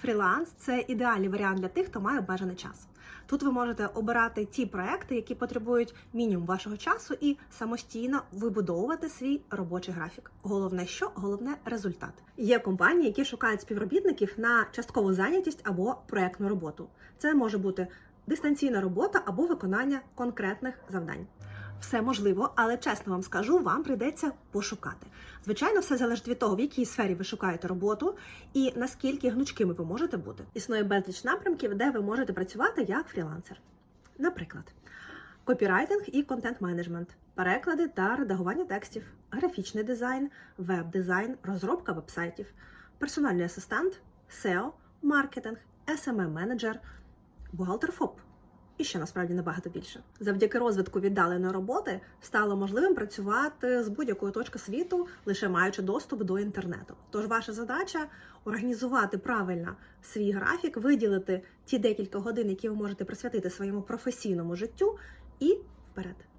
Фріланс це ідеальний варіант для тих, хто має обмежений час. Тут ви можете обирати ті проекти, які потребують мінімум вашого часу, і самостійно вибудовувати свій робочий графік. Головне, що головне результат. Є компанії, які шукають співробітників на часткову зайнятість або проектну роботу. Це може бути дистанційна робота або виконання конкретних завдань. Все можливо, але чесно вам скажу, вам прийдеться пошукати. Звичайно, все залежить від того, в якій сфері ви шукаєте роботу і наскільки гнучкими ви можете бути. Існує безліч напрямків, де ви можете працювати як фрілансер. Наприклад, копірайтинг і контент-менеджмент, переклади та редагування текстів, графічний дизайн, веб-дизайн, розробка вебсайтів, персональний асистент, SEO, маркетинг, smm менеджер бухгалтер ФОП. І ще насправді набагато більше. Завдяки розвитку віддаленої роботи стало можливим працювати з будь-якої точки світу, лише маючи доступ до інтернету. Тож ваша задача організувати правильно свій графік, виділити ті декілька годин, які ви можете присвятити своєму професійному життю, і вперед.